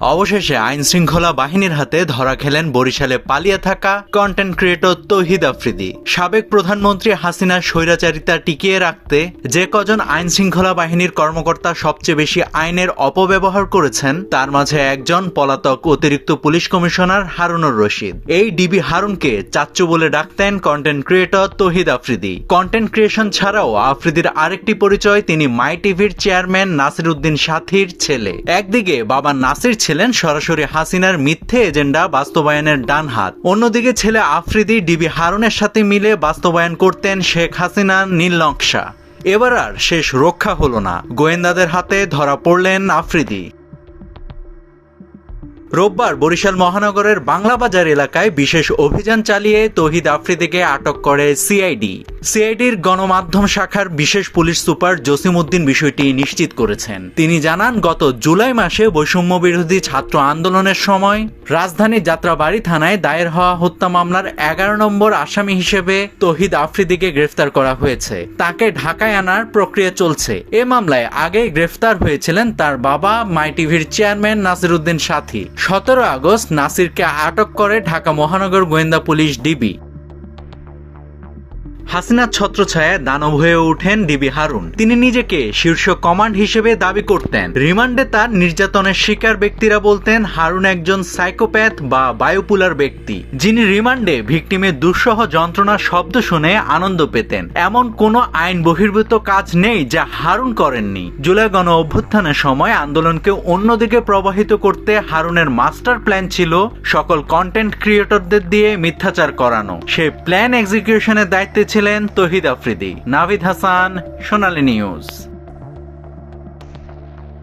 অবশেষে আইন শৃঙ্খলা বাহিনীর হাতে ধরা খেলেন বরিশালে পালিয়ে থাকা কন্টেন্ট ক্রিয়েটর তৌহিদ আফ্রিদি। সাবেক প্রধানমন্ত্রী হাসিনার স্বৈরাচারিতা টিকিয়ে রাখতে যে কজন আইন শৃঙ্খলা বাহিনীর কর্মকর্তা সবচেয়ে বেশি আইনের অপব্যবহার করেছেন, তার মাঝে একজন পলাতক অতিরিক্ত পুলিশ কমিশনার হারুনুর রশিদ। এই ডিবি হারুনকে চাচ্চু বলে ডাকতেন content creator Tohid Afridi. Content creation ছাড়াও আফ্রিদির আরেকটি পরিচয়, তিনি মাই টিভির চেয়ারম্যান নাসির উদ্দিন সাথীর ছেলে। একদিকে বাবা নাসির ছিলেন সরাসরি হাসিনার মিথ্যে এজেন্ডা বাস্তবায়নের ডান হাত। অন্যদিকে ছেলে আফ্রিদি, ডিবি হারুনের সাথে মিলে বাস্তবায়ন করতেন শেখ হাসিনার নীলনকশা এবার আর শেষ রক্ষা হলো না। গোয়েন্দাদের হাতে ধরা পড়লেন আফ্রিদি। রোববার বরিশাল মহানগরের বাংলাবাজার এলাকায় বিশেষ অভিযান চালিয়ে তহিদ আফ্রিদিকে আটক করে সিআইডি। সিআইডির গণমাধ্যম শাখার বিশেষ পুলিশ সুপার জসিম উদ্দিন বিষয়টি নিশ্চিত করেছেন। তিনি জানান, গত জুলাই মাসে বৈষম্য বিরোধী ছাত্র আন্দোলনের সময় রাজধানী যাত্রাবাড়ি থানায় দায়ের হওয়া হত্যা মামলার এগারো নম্বর আসামি হিসেবে তহিদ আফ্রিদিকে গ্রেফতার করা হয়েছে। তাকে ঢাকায় আনার প্রক্রিয়া চলছে। এ মামলায় আগে গ্রেফতার হয়েছিলেন তার বাবা, মাই টিভির চেয়ারম্যান নাসির উদ্দিন সাথী। সতেরো আগস্ট নাসিরকে আটক করে ঢাকা মহানগর গোয়েন্দা পুলিশ ডিবি। হাসিনার ছত্রছায়ায় দানব হয়ে ওঠেন ডিবি হারুন। তিনি নিজেকে শীর্ষ কমান্ড হিসেবে দাবি করতেন। রিমান্ডে তার নির্যাতনের শিকার ব্যক্তিরা বলতেন, হারুন একজন সাইকোপ্যাথ বা বায়োপুলার ব্যক্তি, যিনি রিমান্ডে ভিকটিমের দুঃসহ যন্ত্রণার শব্দ শুনে আনন্দ পেতেন। এমন কোনো আইন বহির্ভূত কাজ নেই যা হারুন করেননি। জুলাই গণ অভ্যুত্থানের সময় আন্দোলনকে অন্যদিকে প্রবাহিত করতে হারুনের মাস্টার প্ল্যান ছিল সকল কন্টেন্ট ক্রিয়েটরদের দিয়ে মিথ্যাচার করানো। সে প্ল্যান এক্সিকিউশনের দায়িত্বে ছিলেন তহিদ আফ্রিদি নাভিদ হাসান সোনালী নিউজ।